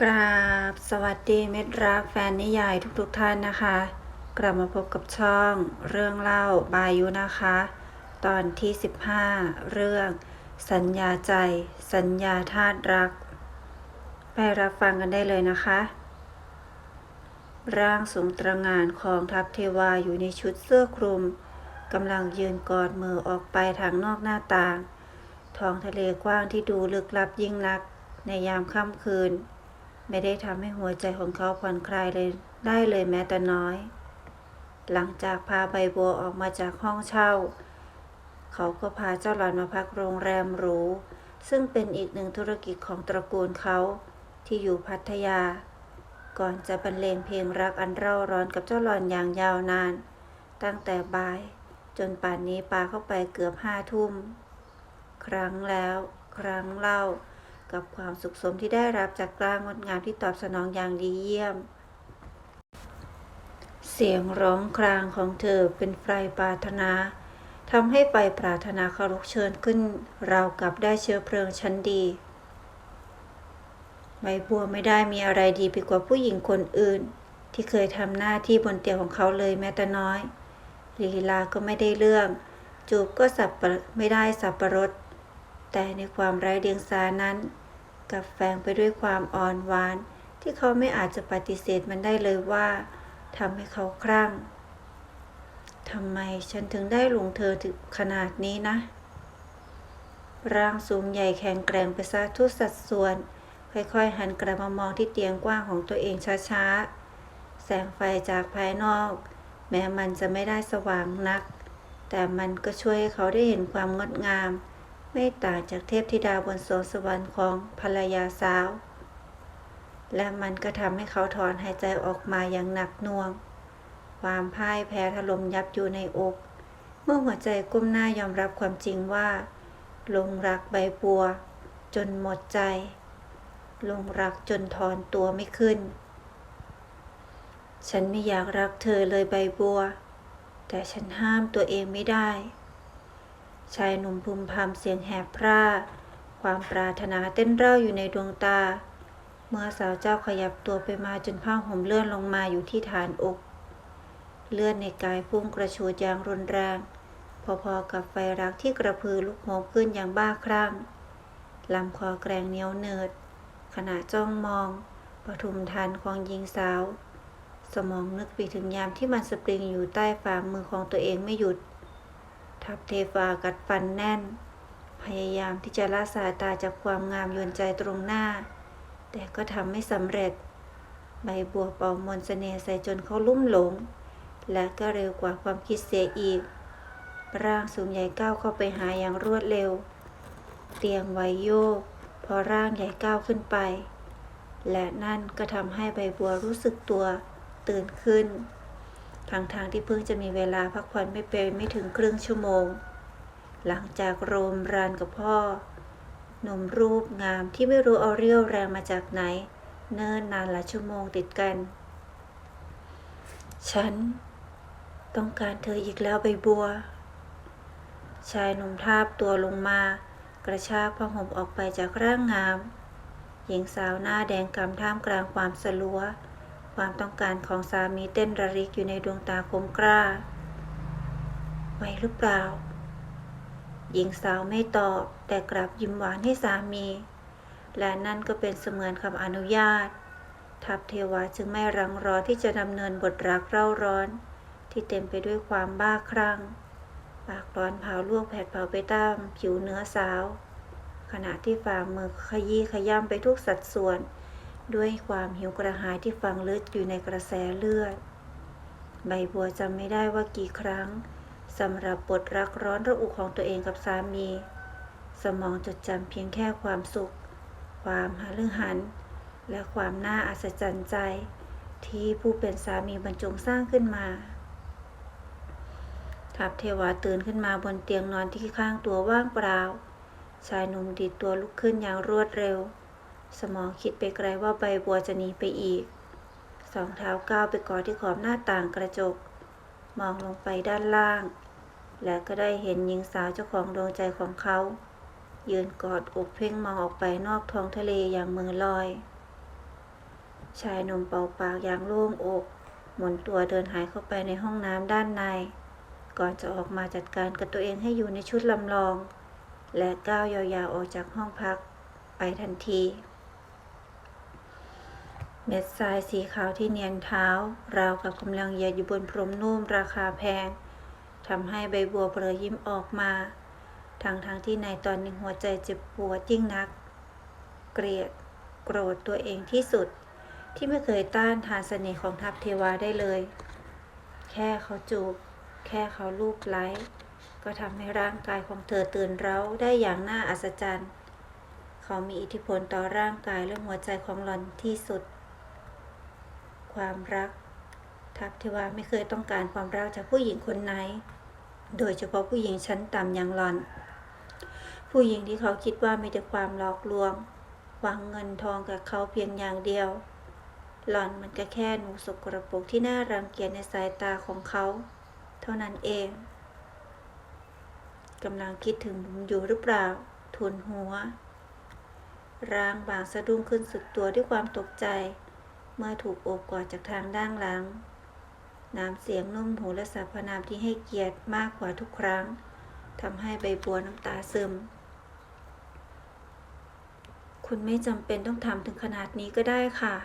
กราบสวัสดีเม็ดรักแฟนนิยายทุกๆทท่านนะคะ กลับมาพบกับช่องเรื่องเล่าบายุนะคะ ตอนที่ 15 เรื่อง สัญญาใจ สัญญาธาตุรัก ไปรับฟังกันได้เลยนะคะ ร่างสูงตระงานของทัพเทวาอยู่ในชุดเสื้อคลุมกำลังยืนกอดมือออกไปทางนอกหน้าต่าง ท้องทะเลกว้างที่ดูลึกลับยิ่งนักในยามค่ำคืน ไม่ได้ทำให้หัวใจของเขาผ่อนคลายเลยได้เลยแม้แต่น้อย หลังจากพาใบบัวออกมาจากห้องเช่า เขาก็พาเจ้าหลานมาพักโรงแรมหรู ซึ่งเป็นอีกหนึ่งธุรกิจของตระกูลเขาที่อยู่พัทยา ก่อนจะบรรเลงเพลงรักอันเร่าร้อนกับเจ้าหลอนอย่างยาวนาน ตั้งแต่บ่ายจนป่านนี้ปาเข้าไปเกือบห้าทุ่ม ครั้งแล้ว ครั้งเล่า กับความสุขสมที่ได้รับจากกลางงดงามที่ตอบสนองอย่างดีเยี่ยม เสียงร้องครางของเธอเป็นไฟปรารถนาทำให้ไฟปรารถนาเขาลุกเชิญขึ้นราวกับได้เชื้อเพลิงชั้นดีใบบัวไม่ได้มีอะไรดีไปกว่าผู้หญิงคนอื่น ที่เคยทำหน้าที่บนเตียงของเขาเลยแม้แต่น้อย ลีลาก็ไม่ได้เรื่อง จูบก็สับปะไม่ได้สับประรดแต่ในความไร้เดียงสานั้น กับแฝงไปด้วยความอ่อนหวาน ที่เขาไม่อาจจะปฏิเสธมันได้เลยว่าทำให้เขาคลั่งทำไมฉันถึงได้หลงเธอถึงขนาดนี้นะ ร่างสูงใหญ่แข็งแกร่งไปซะทุกสัดส่วน ค่อยๆ หันกลับมามองที่เตียงกว้างของตัวเองช้าๆ แสงไฟจากภายนอก แม้มันจะไม่ได้สว่างนัก แต่มันก็ช่วยให้เขาได้เห็นความงดงาม ไม่ต่างจากเทพธิดาบนสวงสวรรค์ของภรรยาสาว และมันก็ทำให้เขาถอนหายใจออกมาอย่างหนักหน่วง ความพ่ายแพ้ถล่มยับอยู่ในอก เมื่อหัวใจก้มหน้ายอมรับความจริงว่าลงรักใบบัว จนหมดใจ ลงรักจนถอนตัวไม่ขึ้น ฉันไม่อยากรักเธอเลยใบบัว แต่ฉันห้ามตัวเองไม่ได้ ชายหนุ่มพึมพำเสียงแหบพร่า ความปรารถนาเต้นเร่าอยู่ในดวงตา เมื่อสาวเจ้าขยับตัวไปมาจนผ้าห่มเลื่อนลงมาอยู่ที่ฐานอก เลือดในกายพุ่งกระชูดอย่างรุนแรง พอๆกับไฟรักที่กระพือลุกโหมขึ้นอย่างบ้าคลั่งลำคอแกรงเหนียวเนิด ขณะจ้องมองปทุมทันของหญิงสาว สมองนึกไปถึงยามที่มันสปริงอยู่ใต้ฝ่ามือของตัวเองไม่หยุด ทับเทฟากัดฟันแน่น พยายามที่จะละสายตาจากความงามยวนใจตรงหน้า แต่ก็ทำไม่สำเร็จ ใบบัวเป่ามนต์เสน่ห์ใส่จนเขาลุ่มหลง และก็เร็วกว่าความคิดเสียอีก ร่างสูงใหญ่ก้าวเข้าไปหาอย่างรวดเร็ว เตียงไวโยก พอร่างใหญ่ก้าวขึ้นไป และนั่นก็ทำให้ใบบัวรู้สึกตัวตื่นขึ้น ทางทางๆที่เพิ่งจะมีเวลาพักผ่อนไม่เป็นไม่ถึงครึ่งชั่วโมง หลังจากโรมรานกับพ่อ หนุ่มรูปงามที่ไม่รู้เอาเรี่ยวแรงมาจากไหน เนิ่นนานหลายชั่วโมงติดกัน ฉัน ต้องการเธออีกแล้วใบบัว ชายหนุ่มทาบตัวลงมา กระชากผ้าห่มออกไปจากร่างงาม หญิงสาวหน้าแดงกำท่ามกลางความสลัว ความต้องการของสามีเต้นระริกอยู่ในดวงตาคมกล้า ไหวหรือเปล่า หญิงสาวไม่ตอบแต่กลับยิ้มหวานให้สามี และนั่นก็เป็นเสมือนคำอนุญาต ทัพเทวาจึงไม่รังรอที่จะดำเนินบทรักเร่าร้อน ที่เต็มไปด้วยความบ้าคลั่ง ปากร้อนเผาลวกแผดเผาไปตามผิวเนื้อสาว ขณะที่ฝ่ามือขยี้ขย้ำไปทุกสัดส่วน ด้วยความหิวกระหายที่ฝังลึกอยู่ในกระแสเลือด ใบบัวจำไม่ได้ว่ากี่ครั้งสำหรับบทรักร้อนระอุของตัวเองกับสามี สมองจดจำเพียงแค่ความสุข ความหฤหัน และความน่าอัศจรรย์ใจ ที่ผู้เป็นสามีบรรจงสร้างขึ้นมาทัพเทวาตื่นขึ้นมาบนเตียงนอนที่ข้างตัวว่างเปล่า ชายหนุ่มดีดตัวลุกขึ้นอย่างรวดเร็ว สมองคิดไปไกลว่าใบบัวจะหนีไปอีก สองเท้าก้าวไปกอดที่ขอบหน้าต่างกระจก มองลงไปด้านล่าง และก็ได้เห็นหญิงสาวเจ้าของดวงใจของเขา ยืนกอดอกเพ่งมองออกไปนอกท้องทะเลอย่างมือลอย ชายหนุ่มเป่าปากอย่างโล่งอกหมุนตัวเดินหายเข้าไปในห้องน้ำด้านใน ก่อนจะออกมาจัดการกับตัวเองให้อยู่ในชุดลำลอง และก้าวยาวๆออกจากห้องพักไปทันที เม็ดทรายสีขาวที่เนียนเท้า ราวกับกำลังเหยียดอยู่บนพรมนุ่มราคาแพงทำให้ใบบัวเปรยยิ้มออกมา ทั้งทางๆที่ในตอนหนึ่งหัวใจเจ็บปวดยิ่งนัก เกลียด โกรธตัวเองที่สุด ที่ไม่เคยต้านทานเสน่ห์ของทัพเทวาได้เลย แค่เขาจูบ แค่เขาลูบไล้ ก็ทำให้ร่างกายของเธอตื่นเร้าได้อย่างน่าอัศจรรย์ เขามีอิทธิพลต่อร่างกายและหัวใจของหล่อนที่สุด ความรัก ทัพเทวาไม่เคยต้องการความรักจากผู้หญิงคนไหน โดยเฉพาะผู้หญิงชั้นต่ำอย่างหลอน ผู้หญิงที่เขาคิดว่ามีแต่ความหลอกลวงหวังเงินทองกับเขาเพียงอย่างเดียว หล่อนมันก็แค่หนูสกรปรกที่น่ารังเกียจในสายตาของเขา เท่านั้นเองกำลังคิดถึงผมอยู่หรือเปล่าทุนหัว ร่างบางสะดุ้งขึ้นสุดตัวด้วยความตกใจ มื่อถูกโอบกอดจากทางด้านหลัง น้ำเสียงนุ่มหูและสรรพนามที่ให้เกียรติมากกว่าทุกครั้งทำให้ใบบัวน้ำตาซึม คุณไม่จำเป็นต้องทำถึงขนาดนี้ก็ได้ค่ะ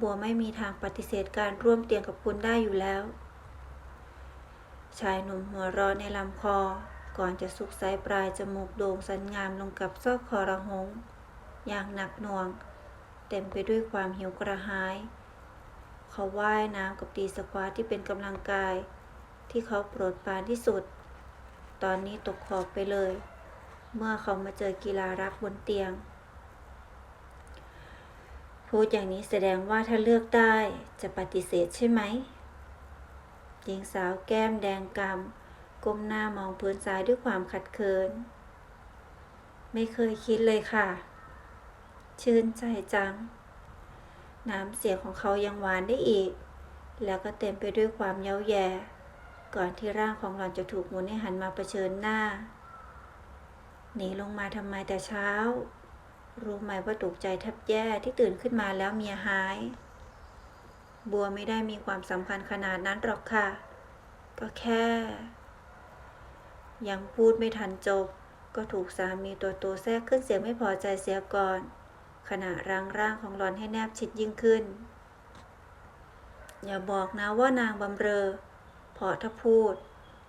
บัวไม่มีทางปฏิเสธการร่วมเตียงกับคุณได้อยู่แล้ว ชายหนุ่มหัวร้อนในลำคอ ก่อนจะสุกสายปลายจมูกโด่งสันงามลงกับซอกคอระหง อย่างหนักหน่วง เต็มไปด้วยความหิวกระหาย เขาว่ายน้ำกับตีสควอตที่เป็นกำลังกาย ที่เขาโปรดปรานที่สุด ตอนนี้ตกขอบไปเลย เมื่อเขามาเจอกีฬารักบนเตียงพูดอย่างนี้แสดงว่าถ้าเลือกได้จะปฏิเสธใช่ไหมหญิงสาวแก้มแดงกำก้มหน้ามองพื้นทรายด้วยความขัดเคิน ไม่เคยคิดเลยค่ะ ชื่นใจจัง น้ำเสียงของเขายังหวานได้อีก แล้วก็เต็มไปด้วยความเย้าแย่ก่อนที่ร่างของหล่อนจะถูกหมุนให้หันมาเผชิญหน้า หนีลงมาทำไมแต่เช้า รู้ไหมว่าตกใจแทบแย่ที่ตื่นขึ้นมาแล้วเมียหาย บัวไม่ได้มีความสำคัญขนาดนั้นหรอกค่ะ ก็แค่ ยังพูดไม่ทันจบ ก็ถูกสามีตัวโตแทรกขึ้นเสียงไม่พอใจเสียก่อน ขณะรังร่างของหลอนให้แนบชิดยิ่งขึ้น อย่าบอกนะว่านางบำเรอ เพราะถ้าพูด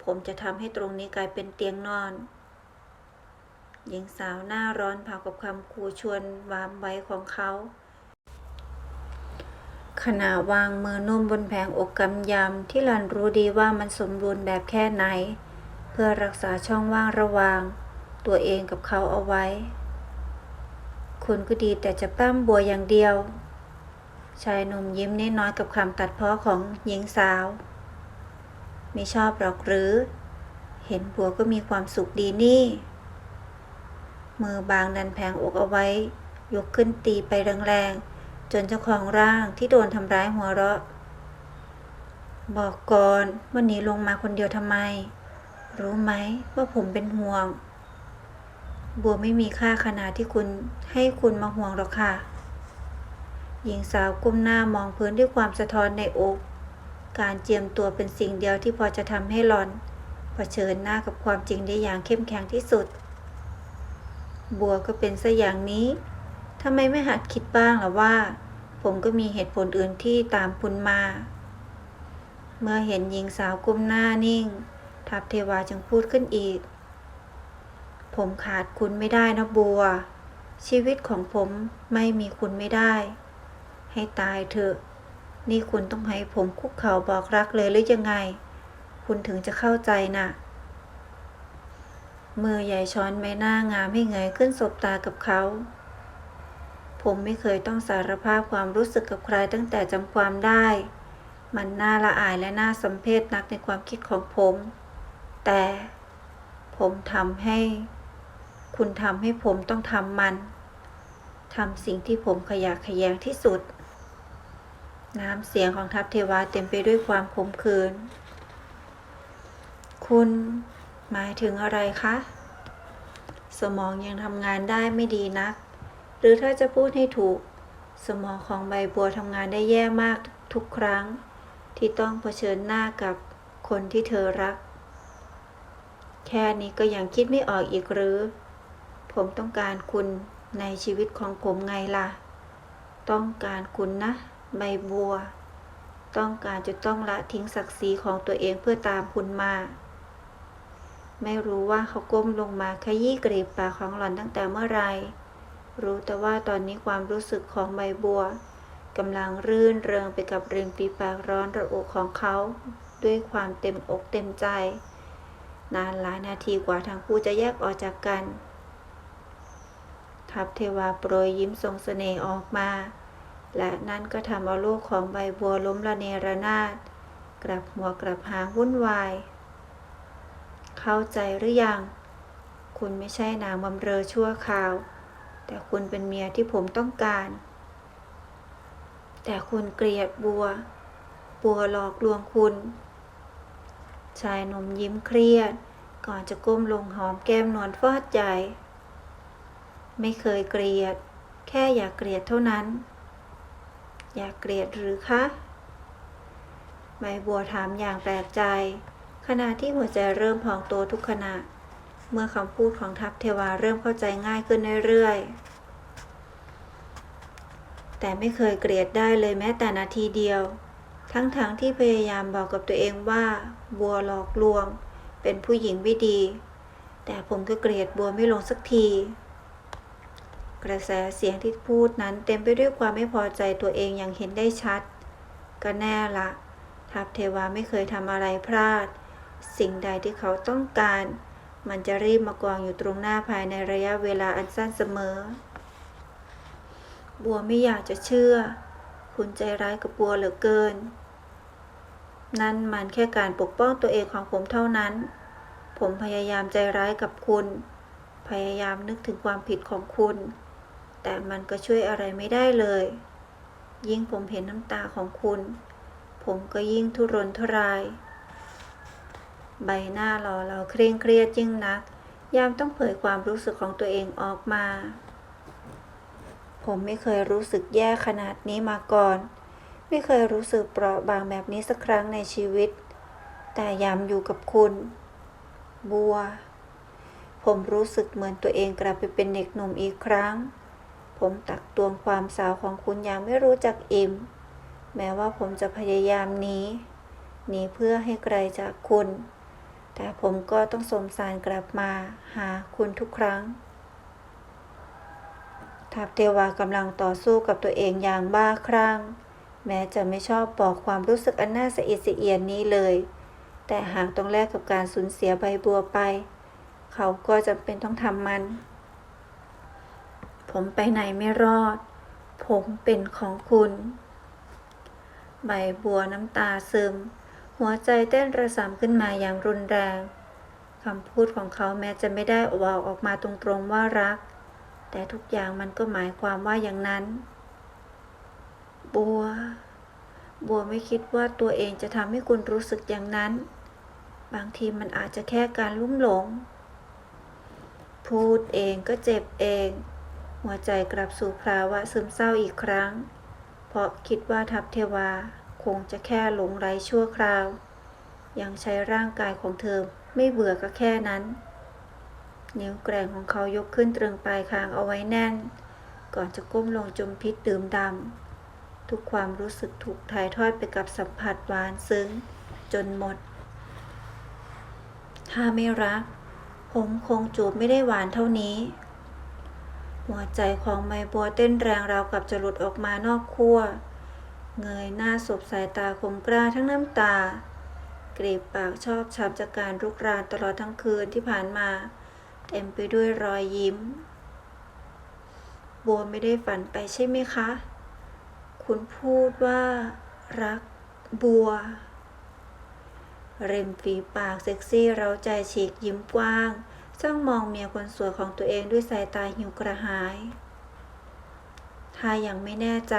ผมจะทำให้ตรงนี้กลายเป็นเตียงนอน หญิงสาวหน้าร้อนเผากับคำคูชวนวามไว้ของเขาขณะวางมือนุ่มบนแผงอกกำยำที่หลันรู้ดีว่ามันสมบูรณ์แบบแค่ไหน เพื่อรักษาช่องว่างระหว่าง ตัวเองกับเขาเอาไว้ คุณก็ดีแต่จะปั้มบัวอย่างเดียว ชายหนุ่มยิ้มน้อยกับคำตัดเพ้อของหญิงสาว ไม่ชอบหรอกหรือ เห็นบัวก็มีความสุขดีนี่ มือบางดันแผงอกเอาไว้ ยกขึ้นตีไปแรงๆ จนเจ้าของร่างที่โดนทำร้ายหัวเราะ บอกก่อนวันนี้ลงมาคนเดียวทำไม รู้ไหมว่าผมเป็นห่วง บัวไม่มีค่าขนาดที่คุณให้คุณมาห่วงหรอกค่ะ หญิงสาวก้มหน้ามองพื้นด้วยความสะท้อนในอก การเจียมตัวเป็นสิ่งเดียวที่พอจะทำให้หลอนเผชิญหน้ากับความจริงได้อย่างเข้มแข็งที่สุด บัวก็เป็นซะอย่างนี้ทำไมไม่หัดคิดบ้างล่ะว่า ผมก็มีเหตุผลอื่นที่ตามคุณมา เมื่อเห็นหญิงสาวก้มหน้านิ่ง ทัพเทวาจึงพูดขึ้นอีก ผมขาดคุณไม่ได้นะบัว ชีวิตของผมไม่มีคุณไม่ได้ ให้ตายเถอะ นี่คุณต้องให้ผมคุกเข่าบอกรักเลยหรือยังไง คุณถึงจะเข้าใจน่ะ มือใหญ่ช้อนใบหน้างามให้เงยขึ้นสบตากับเขา ผมไม่เคยต้องสารภาพความรู้สึกกับใครตั้งแต่จำความได้ มันน่าละอายและน่าสมเพชนักในความคิดของผม แต่ผมทำให้ คุณทำให้ผมต้องทำมันทำสิ่งที่ผมขยะแขยงที่สุด น้ำเสียงของทัพเทวาเต็มไปด้วยความขมขื่นคุณหมายถึงอะไรคะ สมองยังทำงานได้ไม่ดีนัก หรือถ้าจะพูดให้ถูก สมองของใบบัวทำงานได้แย่มากทุกครั้ง ที่ต้องเผชิญหน้ากับคนที่เธอรัก แค่นี้ก็ยังคิดไม่ออกอีกหรือ ผมต้องการคุณในชีวิตของผมไงล่ะ ต้องการคุณนะ ใบบัว ต้องการจะต้องละทิ้งศักดิ์ศรีของตัวเองเพื่อตามคุณมา ไม่รู้ว่าเขาก้มลงมาขยี้กรีบปากของหล่อนตั้งแต่เมื่อไหรรู้แต่ว่าตอนนี้ความรู้สึกของใบบัวกำลังรื่นเริงไปกับริมฝีปากร้อนระอุของเขา ด้วยความเต็มอกเต็มใจ นานหลายนาทีกว่าทั้งคู่จะแยกออกจากกัน ทัพเทวาโปรยยิ้มทรงเสน่ห์ออกมา และนั่นก็ทำเอาลูกของใบบัวล้มละเนระนาด กลับหัวกลับหางวุ่นวาย เข้าใจหรือยัง คุณไม่ใช่นางบำเรอชั่วคราว แต่คุณเป็นเมียที่ผมต้องการ แต่คุณเกลียดบัว บัวหลอกลวงคุณ ชายหนุ่มยิ้มเครียด ก่อนจะก้มลงหอมแก้มนวลฟาดใจ ไม่เคยเกลียด แค่อยากเกลียดเท่านั้น อยากเกลียดหรือคะใบบัวถามอย่างแปลกใจ ขณะที่หัวใจเริ่มพองโตทุกขณะ เมื่อคำพูดของทัพเทวาเริ่มเข้าใจง่ายขึ้นเรื่อยๆ แต่ไม่เคยเกลียดได้เลยแม้แต่นาทีเดียว ทั้งๆทที่พยายามบอกกับตัวเองว่า บัวหลอกลวง เป็นผู้หญิงไม่ดี แต่ผมก็เกลียดบัวไม่ลงสักที กระแสเสียงที่พูดนั้นเต็มไปด้วยความไม่พอใจตัวเองอย่างเห็นได้ชัด ก็แน่ละ ทัพเทวาไม่เคยทำอะไรพลาด สิ่งใดที่เขาต้องการ มันจะรีบมากองอยู่ตรงหน้าภายในระยะเวลาอันสั้นเสมอ บัวไม่อยากจะเชื่อ คุณใจร้ายกับบัวเหลือเกิน นั่นมันแค่การปกป้องตัวเองของผมเท่านั้น ผมพยายามใจร้ายกับคุณ พยายามนึกถึงความผิดของคุณ แต่มันก็ช่วยอะไรไม่ได้เลย ยิ่งผมเห็นน้ำตาของคุณ ผมก็ยิ่งทุรนทุราย ใบหน้าหล่อเราเคร่งเครียดยิ่งนัก ยามต้องเผยความรู้สึกของตัวเองออกมา ผมไม่เคยรู้สึกแย่ขนาดนี้มาก่อน ไม่เคยรู้สึกเปราะบางแบบนี้สักครั้งในชีวิต แต่ยามอยู่กับคุณ บัวผมรู้สึกเหมือนตัวเองกลับไปเป็นเด็กหนุ่มอีกครั้ง ผมตักตวงความสาวของคุณอย่างไม่รู้จักอิ่ม แม้ว่าผมจะพยายามหนีหนีเพื่อให้ไกลจากคุณ แต่ผมก็ต้องสมสารกลับมาหาคุณทุกครั้งทัพเทวากำลังต่อสู้กับตัวเองอย่างบ้าคลั่ง แม้จะไม่ชอบบอกความรู้สึกอันน่าสะอิดสะเอียนนี้เลย แต่หากต้องแลกกับการสูญเสียใบบัวไป เขาก็จำเป็นต้องทำมัน ผมไปไหนไม่รอด ผมเป็นของคุณ ใบบัวน้ำตาซึม หัวใจเต้นระสำขึ้นมาอย่างรุนแรงคำพูดของเขาแม้จะไม่ได้บอกออกมาตรงๆว่ารัก แต่ทุกอย่างมันก็หมายความว่าอย่างนั้น บัว บัวไม่คิดว่าตัวเองจะทำให้คุณรู้สึกอย่างนั้น บางทีมันอาจจะแค่การลุ่มหลง พูดเองก็เจ็บเอง หัวใจกลับสู่ภาวะซึมเศร้าอีกครั้ง เพราะคิดว่าทัพเทวาคงจะแค่หลงไร้ชั่วคราว ยังใช้ร่างกายของเธอไม่เบื่อก็แค่นั้น นิ้วแกร่งของเขายกขึ้นตรึงปลายคางเอาไว้แน่น ก่อนจะก้มลงจมพิษดื่มดำทุกความรู้สึกถูกถ่ายทอดไปกับสัมผัสหวานซึ้ง จนหมด ถ้าไม่รัก ผมคงจูบไม่ได้หวานเท่านี้ หัวใจของไมบัวเต้นแรงราวกับจะหลุดออกมานอกขั้วเงยหน้าสบสายตาคมกล้าทั้งน้ำตา กรีบปากชอบช้ำจากการรุกรานตลอดทั้งคืนที่ผ่านมา เต็มไปด้วยรอยยิ้ม บัวไม่ได้ฝันไปใช่ไหมคะ คุณพูดว่า รักบัว เริมฝีปากเซ็กซี่เราใจฉีกยิ้มกว้าง จ้องมองเมียคนสวยของตัวเองด้วยสายตาหิวกระหาย ถ้ายังไม่แน่ใจ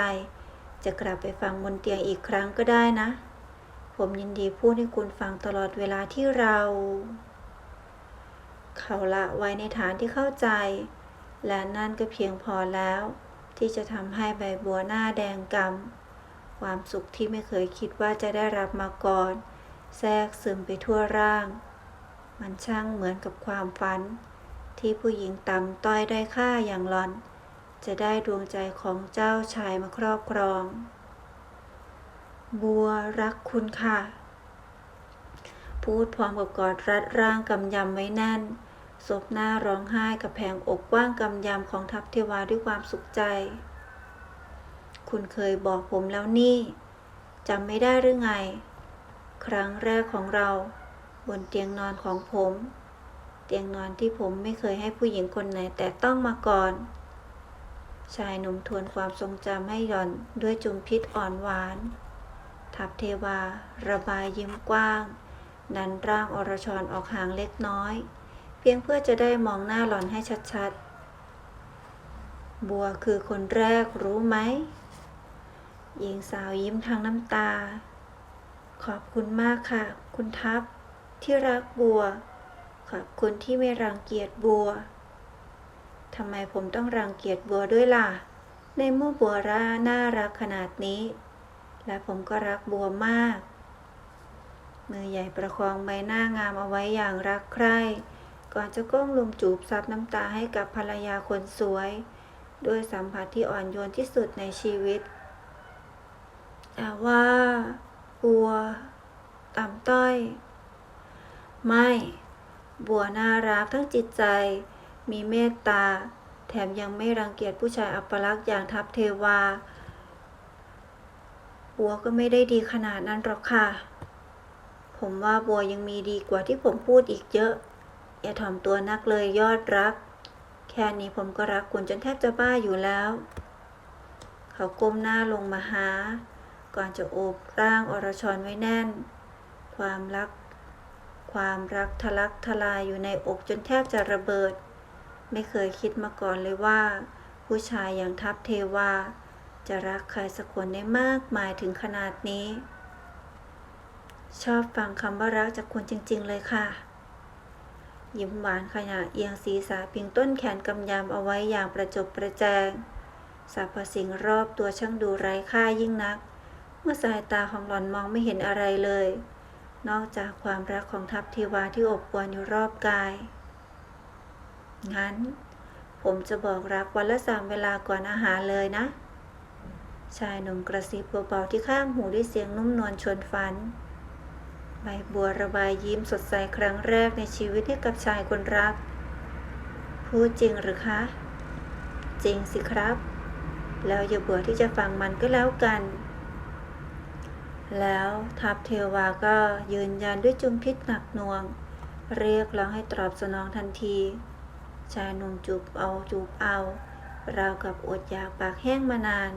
จะกลับไปฟังบนเตียงอีกครั้งก็ได้นะ ผมยินดีพูดให้คุณฟังตลอดเวลาที่เรา เขาละไว้ในฐานที่เข้าใจ และนั่นก็เพียงพอแล้ว ที่จะทำให้ใบบัวหน้าแดงกำความสุขที่ไม่เคยคิดว่าจะได้รับมาก่อน แทรกซึมไปทั่วร่าง มันช่างเหมือนกับความฝัน ที่ผู้หญิงต่ำต้อยได้ค่าอย่างหลอน จะได้ดวงใจของเจ้าชายมาครอบครอง บัวรักคุณค่ะ พูดพร้อมกับกอดรัดร่างกำยำไว้แน่นศพหน้าร้องไห้กับแผงอกกว้างกำยำของทัพเทวาด้วยความสุขใจ คุณเคยบอกผมแล้วนี่จำไม่ได้หรือไง ครั้งแรกของเรา บนเตียงนอนของผม เตียงนอนที่ผมไม่เคยให้ผู้หญิงคนไหนแต่ต้องมาก่อน ชายหนุ่มทวนความทรงจำให้หย่อนด้วยจุมพิษอ่อนหวาน ทัพเทวา ระบายยิ้มกว้างนันร่างอรชรออกห่างเล็กน้อย เพียงเพื่อจะได้มองหน้าหล่อนให้ชัดๆ บัวคือคนแรกรู้ไหมหญิงสาวยิ้มทางน้ำตา ขอบคุณมากค่ะ คุณทัพ ที่รักบัว ขอบคุณที่ไม่รังเกียจบัวทำไมผมต้องรังเกียจบัวด้วยล่ะ ในเมื่อบัวร่าน่ารักขนาดนี้ และผมก็รักบัวมาก มือใหญ่ประคองใบหน้างามเอาไว้อย่างรักใคร่ก่อนจะก้มลงจูบซับน้ำตาให้กับภรรยาคนสวย ด้วยสัมผัสที่อ่อนโยนที่สุดในชีวิต แต่ว่า บัวต่ำต้อย ไม่ บัวน่ารักทั้งจิตใจ มีเมตตา แถมยังไม่รังเกียจผู้ชายอัปลักษณ์อย่างทัพเทวา บัวก็ไม่ได้ดีขนาดนั้นหรอกค่ะ ผมว่าบัวยังมีดีกว่าที่ผมพูดอีกเยอะ อย่าถ่อมตัวนักเลยยอดรัก แค่นี้ผมก็รักคุณจนแทบจะบ้าอยู่แล้ว เขาก้มหน้าลงมาหา ก่อนจะโอบร่างอรชรไว้แน่น ความรัก ความรักทะลักทลายอยู่ในอกจนแทบจะระเบิด ไม่เคยคิดมาก่อนเลยว่า ผู้ชายอย่างทัพเทวา จะรักใครสักคนได้มากมายถึงขนาดนี้ ชอบฟังคำว่ารักจากคุณจริง ๆ เลยค่ะ ยิ้มหวานขณะเอียงศีรษะพิงต้นแขนกำยำเอาไว้อย่างประจบประแจงสรรพสิ่งรอบตัวช่างดูไร้ค่ายิ่งนัก เมื่อสายตาของหล่อนมองไม่เห็นอะไรเลย นอกจากความรักของทัพเทวาที่อบอวลอยู่รอบกาย งั้น ผมจะบอกรักวันละสามเวลาก่อนอาหารเลยนะ ชายหนุ่มกระซิบเบาๆที่ข้างหูด้วยเสียงนุ่มนวลชวนฝัน ใบบัวระบายยิ้มสดใสครั้งแรกในชีวิตให้กับชายคนรัก พูดจริงหรือคะ จริงสิครับ แล้วอย่าเบื่อที่จะฟังมันก็แล้วกัน แล้วทัพเทวาก็ยืนยันด้วยจุมพิษหนักหน่วง เรียกร้องให้ตอบสนองทันที ชายหนุ่มจูบเอาจูบเอาราวกับอดอยากปากแห้งมานาน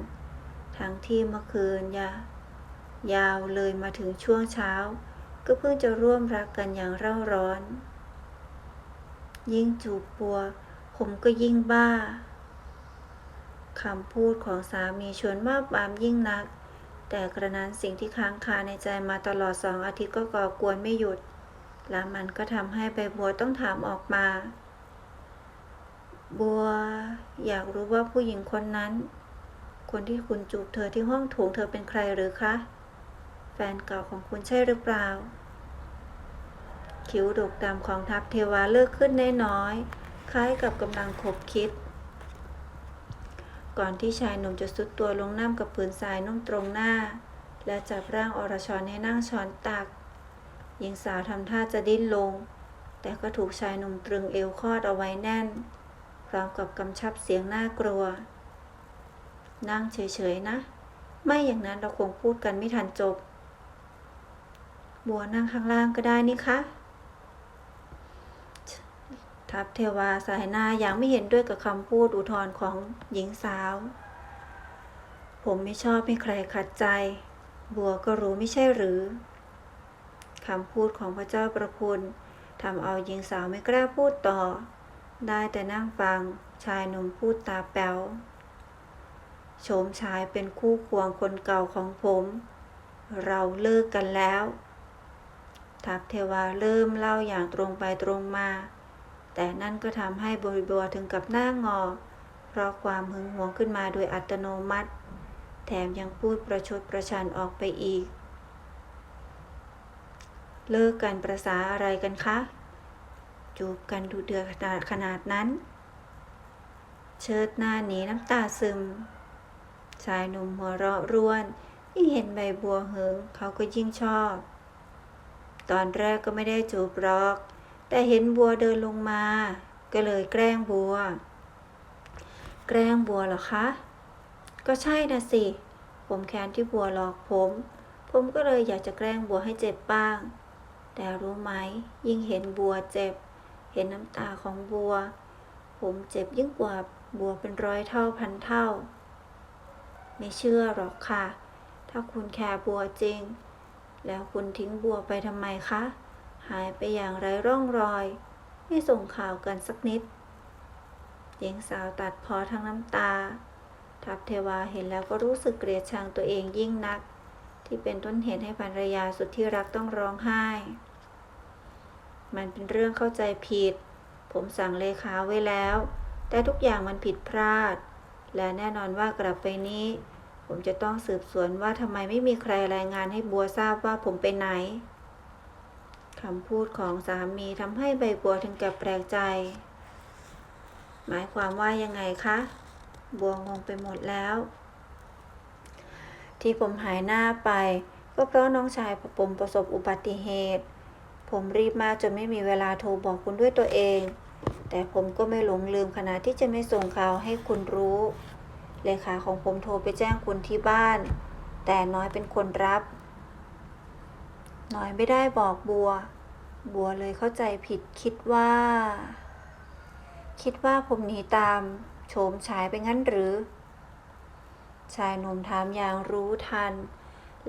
ทั้งที่เมื่อคืนยายาวเลยมาถึงช่วงเช้า ก็เพิ่งจะร่วมรักกันอย่างเร่าร้อน ยิ่งจูบปัว ผมก็ยิ่งบ้าคำพูดของสามีชวนว่าบามยิ่งนัก แต่กระนั้นสิ่งที่ค้างคาในใจมาตลอดสองอาทิตย์ก็ก่อกวนไม่หยุด และมันก็ทำให้ใบบัวต้องถามออกมา บัว อยากรู้ว่าผู้หญิงคนนั้น คนที่คุณจูบเธอที่ห้องโถงเธอเป็นใครหรือคะ แฟนเก่าของคุณใช่หรือเปล่า คิ้วดกดำของทัพเทวาเลิกขึ้นน้อย คล้ายกับกำลังขบคิด ก่อนที่ชายหนุ่มจะสุดตัวลงน้ำกับผืนทรายนุ่มตรงหน้า และจับร่างอรชรให้นั่งช้อนตัก หญิงสาวทำท่าจะดิ้นลง แต่ก็ถูกชายหนุ่มตรึงเอวคอดเอาไว้แน่น พร้อมกับกำชับเสียงน่ากลัว นั่งเฉยๆนะ ไม่อย่างนั้นเราคงพูดกันไม่ทันจบ บัวนั่งข้างล่างก็ได้นี่คะ ทัพเทวาสายหน้ายังไม่เห็นด้วยกับคำพูดอุทธรของหญิงสาว ผมไม่ชอบให้ใครขัดใจ บัวก็รู้ไม่ใช่หรือคำพูดของพระเจ้าประคุณทำเอาหญิงสาวไม่กล้าพูดต่อ ได้แต่นั่งฟังชายหนุ่มพูดตาแป๋วโฉมชายเป็นคู่ควงคนเก่าของผม เราเลิกกันแล้ว ทัพเทวาเริ่มเล่าอย่างตรงไปตรงมา แต่นั่นก็ทำให้บริบัวถึงกับหน้างอ เพราะความหึงหวงขึ้นมาโดยอัตโนมัติ แถมยังพูดประชดประชันออกไปอีก เลิกกันประสาอะไรกันคะ จูบกันดูเดือดขนาดขนาดนั้น เชิดหน้าหนีน้ำตาซึม ชายหนุ่มหัวเราะร่วนยิ่งเห็นใบบัวเหิงเขาก็ยิ่งชอบ ตอนแรกก็ไม่ได้จูบหรอก แต่เห็นบัวเดินลงมา ก็เลยแกล้งบัว แกล้งบัวเหรอคะ ก็ใช่นะสิ ผมแค้นที่บัวหลอกผม ผมก็เลยอยากจะแกล้งบัวให้เจ็บบ้าง แต่รู้ไหม ยิ่งเห็นบัวเจ็บ เห็นน้ำตาของบัว ผมเจ็บยิ่งกว่าบัวเป็นร้อยเท่าพันเท่า ไม่เชื่อหรอกค่ะ ถ้าคุณแคร์บัวจริง แล้วคุณทิ้งบัวไปทำไมคะ หายไปอย่างไรร่องรอย ไม่ส่งข่าวกันสักนิดหญิงสาวตัดพอทั้งน้ำตา ทัพเทวาเห็นแล้วก็รู้สึกเกลียดชังตัวเองยิ่งนัก ที่เป็นต้นเหตุให้ภรรยาสุดที่รักต้องร้องไห้ มันเป็นเรื่องเข้าใจผิด ผมสั่งเลขาไว้แล้ว แต่ทุกอย่างมันผิดพลาด และแน่นอนว่ากลับไปนี้ ผมจะต้องสืบสวนว่าทำไมไม่มีใครรายงานให้บัวทราบว่าผมไปไหน คำพูดของสามีทำให้ใบบัวถึงกับแปลกใจ หมายความว่ายังไงคะ บัวงงไปหมดแล้ว ที่ผมหายหน้าไป ก็เพราะน้องชายผมประสบอุบัติเหตุ ผมรีบมากจนไม่มีเวลาโทรบอกคุณด้วยตัวเอง แต่ผมก็ไม่หลงลืมขนาดที่จะไม่ส่งข่าวให้คุณรู้เลขาของผมโทรไปแจ้งคุณที่บ้าน แต่น้อยเป็นคนรับ หน้อยไม่ได้บอกบัว บัวเลยเข้าใจผิดคิดว่า คิดว่าผมหนีตาม โฉมฉายไปงั้นหรือ ชายหนุ่มถามอย่างรู้ทัน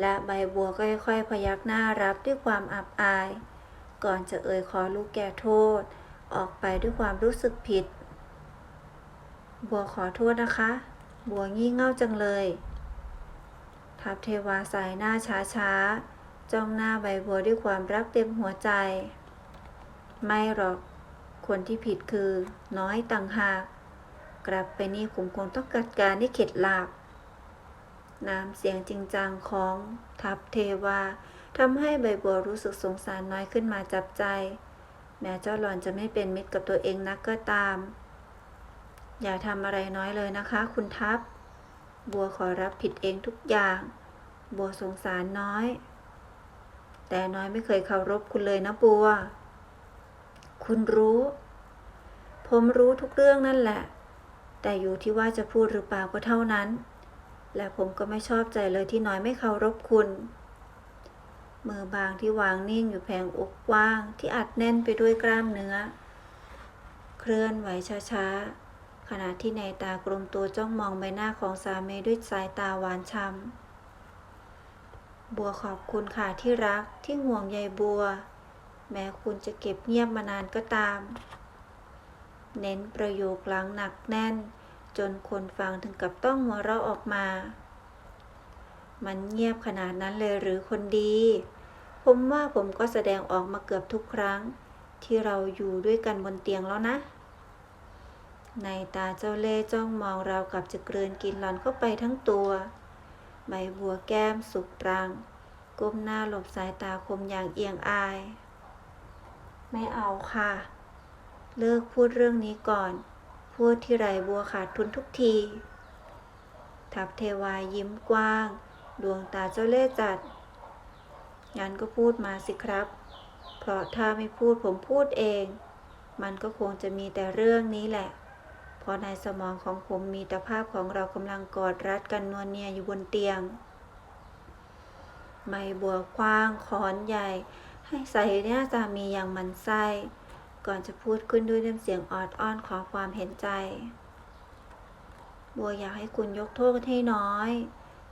และใบบัวก็ค่อยๆพยักหน้ารับด้วยความอับอาย ก่อนจะเอ่ยขอลูกแก่โทษ ออกไปด้วยความรู้สึกผิด บัวขอโทษนะคะ บัวงี่เง่าจังเลย ทัพเทวาสายหน้าช้าๆ จ้องหน้าใบบัวด้วยความรักเต็มหัวใจ ไม่หรอก คนที่ผิดคือ น้อยต่างหาก กลับไปนี่ผมคงต้องกัดการให้เข็ดหลาบน้ำเสียงจริงจังของทัพเทวาทำให้ใบบัวรู้สึกสงสารน้อยขึ้นมาจับใจ แม้เจ้าหล่อนจะไม่เป็นมิตรกับตัวเองนักก็ตาม อย่าทำอะไรน้อยเลยนะคะ คุณทัพ บัวขอรับผิดเองทุกอย่าง บัวสงสารน้อย แต่น้อยไม่เคยเคารพคุณเลยนะบัว คุณรู้ ผมรู้ทุกเรื่องนั่นแหละ แต่อยู่ที่ว่าจะพูดหรือเปล่าก็เท่านั้น และผมก็ไม่ชอบใจเลยที่น้อยไม่เคารพคุณ มือบางที่วางนิ่งอยู่แผงอกว้างที่อัดแน่นไปด้วยกล้ามเนื้อ เคลื่อนไหวช้าๆขณะที่ในตากลมตัวจ้องมองใบหน้าของสามีด้วยสายตาหวานช้ำ บัวขอบคุณค่ะที่รักที่ห่วงใยบัว แม้คุณจะเก็บเงียบมานานก็ตาม เน้นประโยคหลังหนักแน่น จนคนฟังถึงกับต้องหัวเราะออกมา มันเงียบขนาดนั้นเลยหรือคนดี ผมว่าผมก็แสดงออกมาเกือบทุกครั้ง ที่เราอยู่ด้วยกันบนเตียงแล้วนะ ในตาเจ้าเล่จ้องมองเราวกับจะเกลืนกินหลอนเข้าไปทั้งตัว ใบบัวแก้มสุกปรัง ก้มหน้าหลบสายตาคมอย่างเอียงอาย ไม่เอาค่ะ เลิกพูดเรื่องนี้ก่อน พูดที่ไรบัวขาดทุนทุกที ทัพเทวายิ้มกว้าง ดวงตาเจ้าเล่ห์จัด งั้นก็พูดมาสิครับ เพราะถ้าไม่พูดผมพูดเอง มันก็คงจะมีแต่เรื่องนี้แหละ พราะในสมองของผมมีแต่ภาพของเรากำลังกอดรัดกันนวลเนียอยู่บนเตียงไม่บัวกว้างขอนใหญ่ ให้ใส่หน้าสามีอย่างมันไส้ก่อนจะพูดขึ้นด้วยน้ำเสียงออดอ้อนขอความเห็นใจ บัวอยากให้คุณยกโทษให้น้อย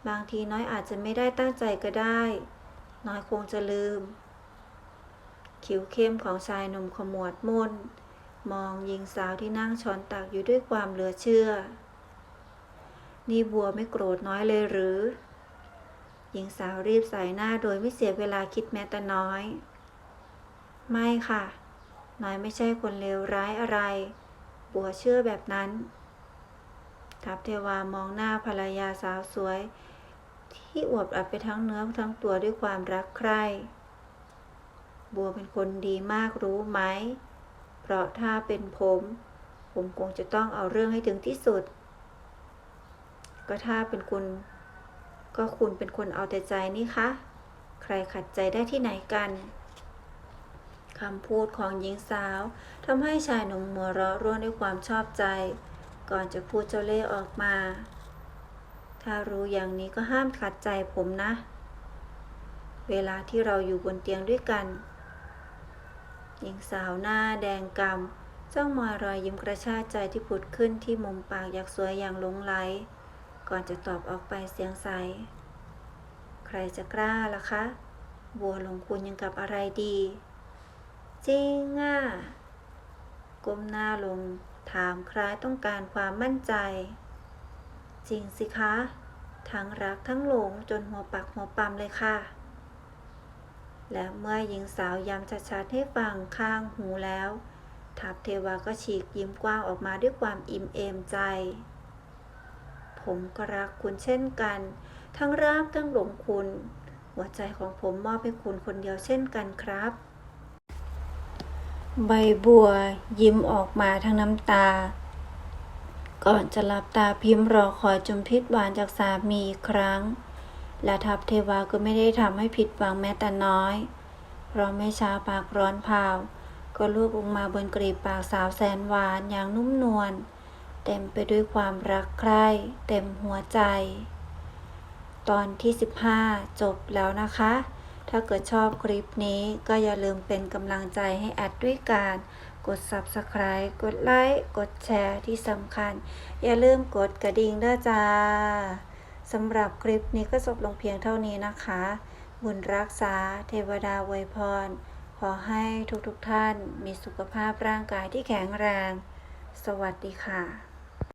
บางทีน้อยอาจจะไม่ได้ตั้งใจก็ได้ น้อยคงจะลืม คิ้วเข้มของชายหนุ่มขมวดมน มองหญิงสาวที่นั่งช้อนตักอยู่ด้วยความเหลือเชื่อ นี่บัวไม่โกรธน้อยเลยหรือ หญิงสาวรีบใส่หน้าโดยไม่เสียเวลาคิดแม้แต่น้อย ไม่ค่ะ น้อยไม่ใช่คนเลวร้ายอะไร บัวเชื่อแบบนั้น ทัพเทวามองหน้าภรรยาสาวสวย ที่อวบอับไปทั้งเนื้อทั้งตัวด้วยความรักใคร่ บัวเป็นคนดีมากรู้ไหม ราะถ้าเป็นผม ผมคงจะต้องเอาเรื่องให้ถึงที่สุด ก็ถ้าเป็นคุณ ก็คุณเป็นคนเอาแต่ใจนี่คะ ใครขัดใจได้ที่ไหนกันคำพูดของหญิงสาวทำให้ชายหนุ่มหัวเราะร่วงด้วยความชอบใจ ก่อนจะพูดเจ้าเล่ห์ออกมา ถ้ารู้อย่างนี้ก็ห้ามขัดใจผมนะ เวลาที่เราอยู่บนเตียงด้วยกัน หญิงสาวหน้าแดงกำจ้องมอยรอยยิ้มกระชากใจที่ผุดขึ้นที่มุมปากอยากสวยอย่างหลงไหล ก่อนจะตอบออกไปเสียงใส ใครจะกล้าล่ะคะ บัวหลงคุณยังกับอะไรดี จริงอะ ก้มหน้าลง ถามคล้ายต้องการความมั่นใจ จริงสิคะ ทั้งรักทั้งหลงจนหัวปักหัวปั๊มเลยค่ะ และเมื่อหญิงสาวย้ำชัดๆให้ฟังข้างหูแล้ว ทัพเทวาก็ฉีกยิ้มกว้างออกมาด้วยความอิ่มเอมใจ ผมก็รักคุณเช่นกัน ทั้งรักทั้งหลงคุณ หัวใจของผมมอบให้คุณคนเดียวเช่นกันครับ ใบบัวยิ้มออกมาทั้งน้ำตา ก่อนจะหลับตาพิมพ์รอคอยจมพิษหวานจากสามีอีกครั้ง และทัพเทวาก็ไม่ได้ทำให้ผิดหวังแม้แต่น้อย เพราะไม่ช้าปากร้อนเผาก็ลูกลงมาบนกรีบปากสาวแสนหวานอย่างนุ่มนวลเต็มไปด้วยความรักใคร่เต็มหัวใจ ตอนที่ 15 จบแล้วนะคะ ถ้าเกิดชอบคลิปนี้ก็อย่าลืมเป็นกำลังใจให้แอดด้วยการกด Subscribe กดไลค์ กดแชร์ที่สำคัญ อย่าลืมกดกระดิ่งด้วยจ้า สำหรับคลิปนี้ก็จบลงเพียงเท่านี้นะคะ บุญรักษา เทวดาไวยพร ขอให้ทุกๆทท่านมีสุขภาพร่างกายที่แข็งแรง สวัสดีค่ะ